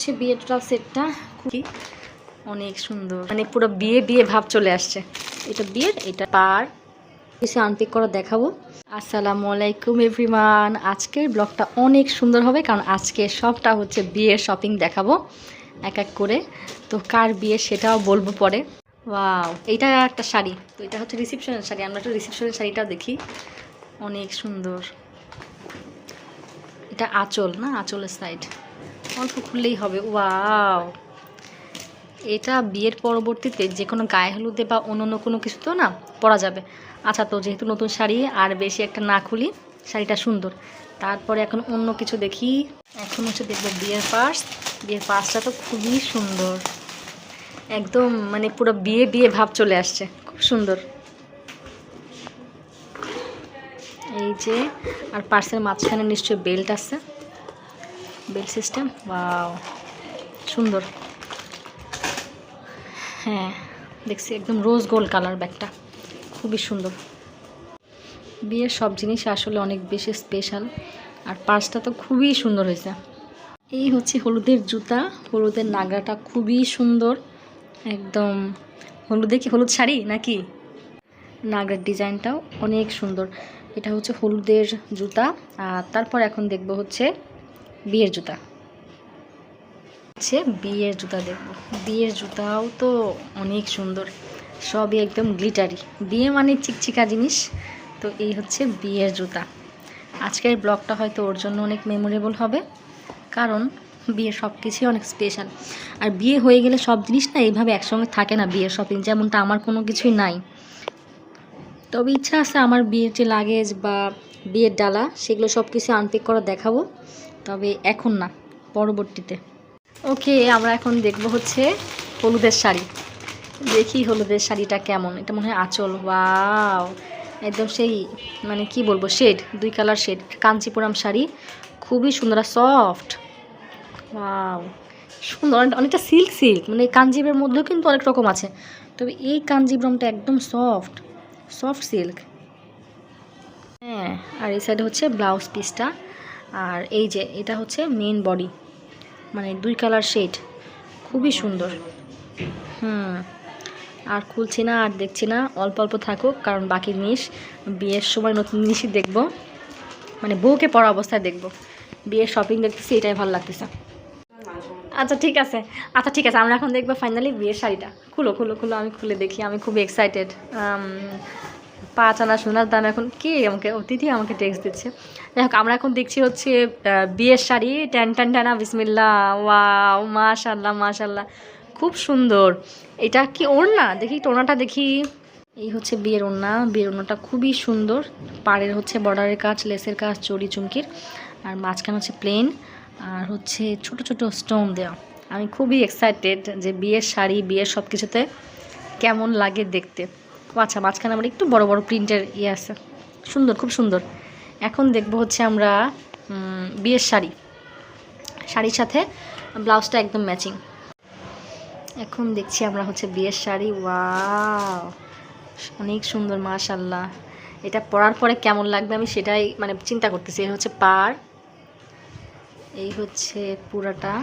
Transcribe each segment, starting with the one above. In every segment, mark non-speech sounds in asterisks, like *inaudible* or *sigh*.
হচ্ছে বিয়ে টোটাল সেটটা খুবই অনেক সুন্দর। মানে পুরো বিয়ে বিয়ে ভাব চলে আসছে। এটা বিয়ের, এটা পার। কিছু আনপিক করে দেখাবো। আসসালামু আলাইকুম এভরিওয়ান আজকের ব্লগটা অনেক সুন্দর হবে, কারণ আজকে সবটা হচ্ছে বিয়ের শপিং দেখাবো এক এক করে। তো কার বিয়ে সেটাও বলব পরে। ওয়াও এইটা একটা শাড়ি। তো এটা হচ্ছে রিসেপশনের শাড়ি। আমরা একটু রিসেপশনের শাড়িটাও দেখি। অনেক সুন্দর। এটা আঁচল, না? আঁচলের সাইড অল্প খুললেই হবে, ওয়াও। এটা বিয়ের পরবর্তীতে যে কোনো গায়ে হলুদে বা অন্য অন্য কোনো কিছু তো না পরা যাবে। আচ্ছা তো যেহেতু নতুন শাড়ি, আর বেশি একটা না খুলি, শাড়িটা সুন্দর। তারপরে এখন অন্য কিছু দেখি। এখন হচ্ছে দেখব বিয়ের পার্স। বিয়ের পার্সটা তো খুবই সুন্দর। একদম মানে পুরো বিয়ে বিয়ে ভাব চলে আসছে। খুব সুন্দর। এই যে, আর পার্সের মাঝখানে নিশ্চয়ই বেল্ট আছে। Belt system? ওয়াও, সুন্দর। হ্যাঁ দেখছি একদম রোজ গোল্ড কালার ব্যাগটা খুবই সুন্দর। বিয়ের সব জিনিস আসলে অনেক বেশি স্পেশাল আর পার্সটা তো খুবই সুন্দর হয়েছে। এই হচ্ছে হলুদের জুতা। হলুদের নাগরাটা খুবই সুন্দর। একদম, হলুদে কি হলুদ শাড়ি নাকি? নাগরার ডিজাইনটাও অনেক সুন্দর। এটা হচ্ছে হলুদের জুতা। আর তারপর এখন দেখব হচ্ছে বিয়ের জুতা। হচ্ছে বিয়ের জুতা দেখব। বিয়ের জুতাও তো অনেক সুন্দর, সবই একদম গ্লিটারি বিয়ে মানে চিকচিকা জিনিস, তো এই হচ্ছে বিয়ের জুতা। আজকের ব্লগটা হয়তো ওর জন্য অনেক মেমোরেবল হবে, কারণ বিয়ে সব কিছুই অনেক স্পেশাল আর বিয়ে হয়ে গেলে সব জিনিস না এইভাবে একসঙ্গে থাকে না বিয়ের শপিং যেমনটা আমার কোনো কিছুই নাই। তবে ইচ্ছা আছে আমার বিয়ের যে লাগেজ বা বিয়ের ডালা, সেগুলো সব কিছু আনপিক করা দেখাবো। তবে এখন না, পরবর্তীতে। ওকে, আমরা এখন দেখব হচ্ছে হলুদের শাড়ি। দেখি হলুদের শাড়িটা কেমন। এটা মনে হয় আঁচল। ওয়াও! একদম সেই মানে কি বলব, শেড, দুই কালার শেড। কাঞ্চিপুরাম শাড়ি। খুবই সুন্দর আর সফট। ওয়াও! সুন্দর অনেকটা সিল্ক সিল্ক। মানে কাঞ্জিবের মধ্যেও কিন্তু অনেক রকম আছে। তবে এই কাঞ্জিপুরমটা একদম সফট। Soft silk. হ্যাঁ আর এই সাইডে হচ্ছে ব্লাউজ পিসটা আর এই যে, এটা হচ্ছে মেন বডি মানে দুই কালার শেড খুবই সুন্দর। হুম, আর খুলছি না, আর দেখছি না, অল্প অল্প থাকুক, কারণ বাকি জিনিস, বিয়ের সময় নতুন জিনিসই দেখব। মানে বউকে পড়া অবস্থায় দেখব। বিয়ের শপিং দেখতেছি, এটাই ভালো লাগতেছে। আচ্ছা ঠিক আছে। আচ্ছা ঠিক আছে, আমরা এখন দেখব ফাইনালি বিয়ের শাড়িটা। খুলো খুলো খুলো, আমি খুলে দেখি, আমি খুব এক্সাইটেড পাঁচ আনা সোনার দাম এখন কি আমাকে অতিথি আমাকে টেক্সট দিচ্ছে। যাই হোক, আমরা এখন দেখছি হচ্ছে বিয়ের শাড়ি, ট্যান ট্যান ট্যানা বিসমিল্লা ওয়াও মাশাল্লাহ মাশাল্লাহ খুব সুন্দর। এটা কি ওড়না? দেখি টোনাটা দেখি। এই হচ্ছে বিয়ের ওড়না। বিয়ের ওড়নাটা খুবই সুন্দর। পাড়ের হচ্ছে বর্ডারের কাজ লেসের কাজ, চড়ি, চুমকির। আর মাঝখানে হচ্ছে প্লেন আর হচ্ছে ছোট ছোট স্টোন দেওয়া আমি খুবই এক্সাইটেড যে বিয়ের শাড়ি, বিয়ের সব কিছুতে কেমন লাগে দেখতে। আচ্ছা মাঝখানে আমার একটু বড় বড় প্রিন্টের ইয়ে আছে। সুন্দর, খুব সুন্দর। এখন দেখব হচ্ছে আমরা বিয়ের শাড়ি। শাড়ির সাথে ব্লাউজটা একদম ম্যাচিং। এখন দেখছি আমরা হচ্ছে বিয়ের শাড়ি। ওয়াও! অনেক সুন্দর মাশাল্লাহ এটা পরার পরে কেমন লাগবে আমি সেটাই মানে চিন্তা করতেছি। এটা হচ্ছে পার। এই হচ্ছে পুরাটা।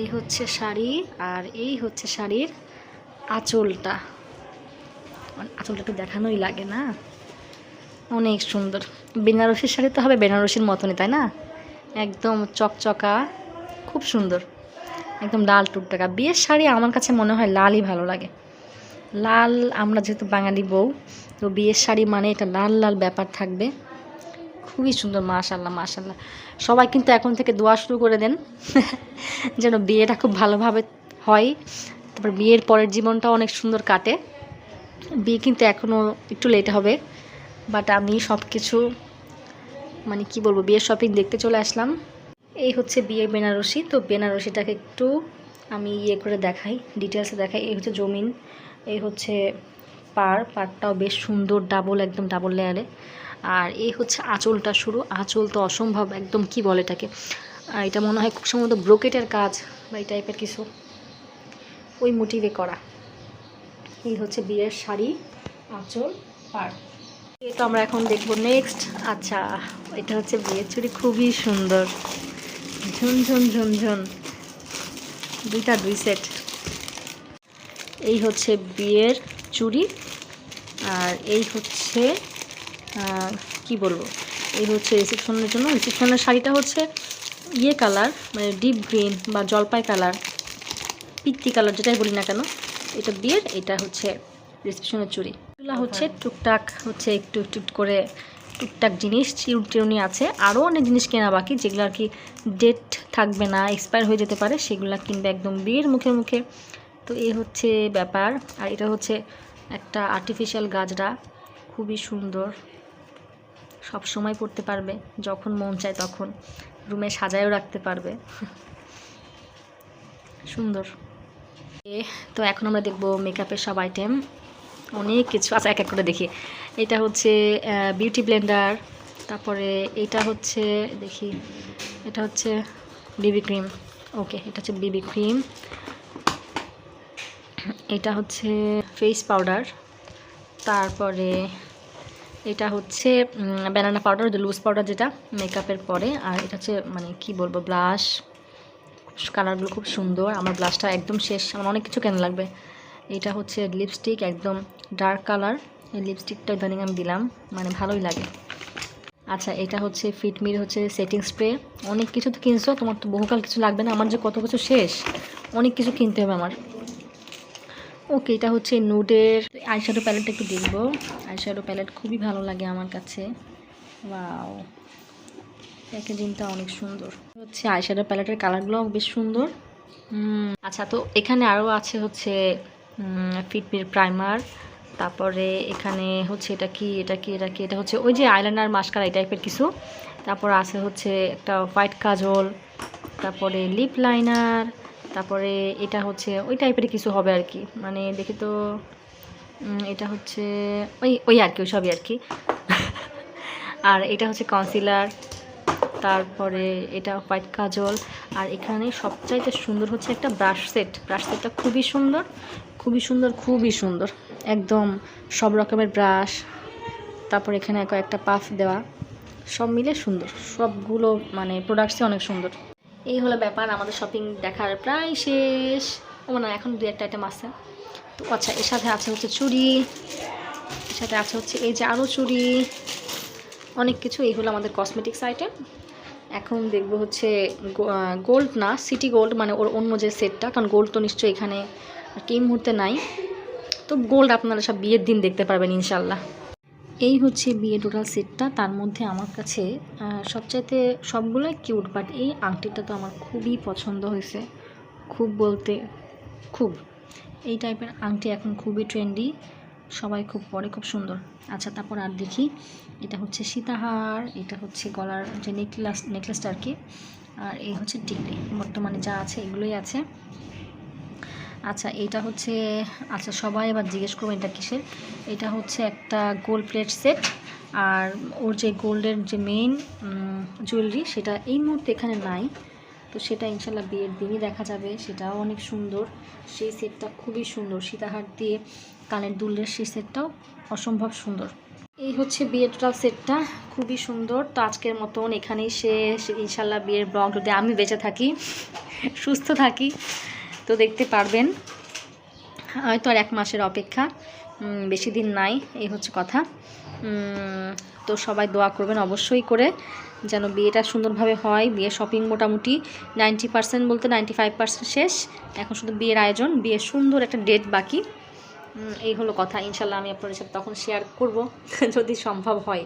এই হচ্ছে শাড়ি আর এই হচ্ছে শাড়ির আঁচলটা। আঁচলটা তো দেখানোই লাগে না। অনেক সুন্দর। বেনারসির শাড়ি তো হবে বেনারসির মতনই, তাই না? একদম চকচকা, খুব সুন্দর। একদম লাল টুকটাকা। বিয়ের শাড়ি আমার কাছে মনে হয় লালই ভালো লাগে। লাল আমরা যেহেতু বাঙালি বউ, তো বিয়ের শাড়ি মানে এটা লাল লাল ব্যাপার থাকবে। খুবই সুন্দর, মাশাল্লাহ মাশাল্লাহ। সবাই কিন্তু এখন থেকে দোয়া শুরু করে দেন, *laughs* যেন বিয়েটা খুব ভালোভাবে হয়। তারপর বিয়ের পরের জীবনটা অনেক সুন্দর কাটে। বিয়ে কিন্তু এখনও একটু লেট হবে বাট আমি সব কিছু মানে কি বলব, বিয়ের শপিং দেখতে চলে আসলাম। এই হচ্ছে বিয়ের বেনারসি, তো বেনারসিটাকে একটু আমি ইয়ে করে দেখাই ডিটেলসে দেখাই। এই হচ্ছে জমিন, এই হচ্ছে পার, পাড়টাও বেশ সুন্দর ডাবল একদম ডাবল লেয়ারে আর এই হচ্ছে আঁচলটা শুরু, আঁচল তো অসম্ভব, একদম কি বলে এটাকে? এটা মনে হয় খুব সম্ভবত ব্রোকেটের কাজ বা এই টাইপের কিছু। ওই মোটিভে করা। এই হচ্ছে বিয়ের শাড়ি, আঁচল, পাড়। তো আমরা এখন দেখব নেক্সট আচ্ছা এটা হচ্ছে বিয়ের চুড়ি, খুবই সুন্দর। ঝুনঝুন ঝুনঝুন দুইটা, দুই সেট এই হচ্ছে বিয়ের চুড়ি, আর এই হচ্ছে কি বলব? এই হচ্ছে রিসেপশনের জন্য। রিসেপশনের শাড়িটা হচ্ছে ইয়ে কালার মানে ডিপ গ্রিন বা জলপাই কালার। পিত্তি কালার যেটাই বলি না কেন এটা বিয়ের এটা হচ্ছে রিসেপশনের চুড়ি। এগুলো হচ্ছে টুকটাক হচ্ছে একটু একটু করে টুকটাক জিনিস চিরুন আছে। আরও অনেক জিনিস কেনা বাকি যেগুলো আর কি ডেট থাকবে না এক্সপায়ার হয়ে যেতে পারে সেগুলো কিনবে একদম বিয়ের মুখে মুখে। তো এই হচ্ছে ব্যাপার। আর এটা হচ্ছে একটা আর্টিফিশিয়াল গাজরা খুবই সুন্দর। সব সময় পড়তে পারবে যখন মন চায় তখন। রুমে সাজায়ও রাখতে পারবে। সুন্দর। এ, তো এখন আমরা দেখব মেকআপের সব আইটেম অনেক কিছু। আচ্ছা এক এক করে দেখি। এটা হচ্ছে বিউটি ব্লেন্ডার তারপরে এটা হচ্ছে, দেখি, এটা হচ্ছে বিবি ক্রিম ওকে এটা হচ্ছে বিবি ক্রিম এটা হচ্ছে ফেস পাউডার তারপরে এটা হচ্ছে ব্যানানা পাউডার লুজ পাউডার যেটা মেকআপের পরে। আর এটা হচ্ছে মানে কি বলব ব্লাশ কালারগুলো খুব সুন্দর, আমার ব্লাশটা একদম শেষ, আমার অনেক কিছু কেন লাগবে? এটা হচ্ছে লিপস্টিক একদম ডার্ক কালার এই লিপস্টিকটা ইদানিং আমি দিলাম মানে ভালোই লাগে। আচ্ছা এটা হচ্ছে ফিটমির হচ্ছে সেটিং স্প্রে অনেক কিছু তো কিনছো, তোমার তো বহুকাল কিছু লাগবে না, আমার যে কত কিছু শেষ, অনেক কিছু কিনতে হবে আমার। ওকে এটা হচ্ছে নুডের আইশ্যাডো প্যালেটটা একটু দেখব আইশ্যাডো প্যালেট খুবই ভালো লাগে আমার কাছে। ওয়াও প্যাকেজিংটা অনেক সুন্দর। হচ্ছে আইশ্যাডো প্যালেটের কালারগুলো বেশ সুন্দর। আচ্ছা তো এখানে আরও আছে হচ্ছে ফিটমির প্রাইমার তারপরে এখানে হচ্ছে এটা কি এটা কি এটা কি, এটা হচ্ছে ওই যে আইলাইনার মাস্কারা এই টাইপের কিছু। তারপর আছে হচ্ছে একটা হোয়াইট কাজল তারপরে লিপ লাইনার তারপরে এটা হচ্ছে ওই টাইপের কিছু হবে আর কি। মানে দেখি তো এটা হচ্ছে ওই ওই আর কি, ওই সবই আর কি। *laughs* আর এটা হচ্ছে কনসিলার তারপরে এটা হোয়াইট কাজল। আর এখানে সবচাইতে সুন্দর হচ্ছে একটা ব্রাশ সেট। ব্রাশ সেটটা খুবই সুন্দর খুবই সুন্দর খুবই সুন্দর। একদম সব রকমের ব্রাশ, তারপর এখানে কয়েকটা পাফ দেওয়া, সব মিলে সুন্দর। সবগুলো মানে প্রোডাক্টসই অনেক সুন্দর। এই হলো ব্যাপার, আমাদের শপিং দেখার প্রায় শেষ। ও না, এখন দু একটা আইটেম আছে। তো আচ্ছা এর সাথে আছে হচ্ছে চুড়ি, এর সাথে আছে হচ্ছে এই যে আরও চুড়ি, অনেক কিছু। এইগুলো আমাদের কসমেটিক্স আইটেম এখন দেখব হচ্ছে গোল্ড না সিটি গোল্ড মানে ওর অন্য যে সেটটা কারণ গোল্ড তো নিশ্চয়ই এখানে আর কি মুহূর্তে নাই। তো গোল্ড আপনারা সব বিয়ের দিন দেখতে পারবেন ইনশাল্লাহ এই হচ্ছে বিয়ে টোটাল সেটটা তার মধ্যে আমার কাছে সবচাইতে সবগুলোই কিউট বাট এই আংটিটা তো আমার খুবই পছন্দ হয়েছে। খুব বলতে, খুব। এই টাইপের আংটি এখন খুবই ট্রেন্ডি সবাই খুব পরে, খুব সুন্দর। আচ্ছা তারপর আর দেখি। এটা হচ্ছে সীতাহার, এটা হচ্ছে গলার যে নেকলেস নেকলেসটা আর কি। আর এই হচ্ছে টিকলি বর্তমানে যা আছে এগুলোই আছে। আচ্ছা এটা হচ্ছে আচ্ছা সবাই এবার জিজ্ঞেস করবেন এটা কিসের? এটা হচ্ছে একটা গোল্ড প্লেট সেট আর ওর যে গোল্ডের যে মেইন জুয়েলারি সেটা এই মুহূর্তে এখানে নাই। তো সেটা ইনশাল্লাহ বিয়ের দিনই দেখা যাবে। সেটাও অনেক সুন্দর। সেই সেটটা খুবই সুন্দর। সীতাহার দিয়ে কানের দুলের সেই সেটটাও অসম্ভব সুন্দর। এই হচ্ছে বিয়ের টোটাল সেটটা খুবই সুন্দর। তো আজকের মতন এখানেই শেষ। ইনশাল্লাহ বিয়ের ব্লগ যদি আমি বেঁচে থাকি, সুস্থ থাকি, তো দেখতে পারবেন। হয়তো আর এক মাসের অপেক্ষা। বেশি দিন নাই, এই হচ্ছে কথা। তো সবাই দোয়া করবেন অবশ্যই করে যেন বিয়েটা সুন্দরভাবে হয়। বিয়ে শপিং মোটামুটি নাইনটি পার্সেন্ট বলতে নাইনটি ফাইভ পার্সেন্ট শেষ। এখন শুধু বিয়ের আয়োজন বিয়ে সুন্দর একটা ডেট বাকি। এই হলো কথা। ইনশাল্লাহ আমি আপনাদের সাথে তখন শেয়ার করব, *laughs* যদি সম্ভব হয়।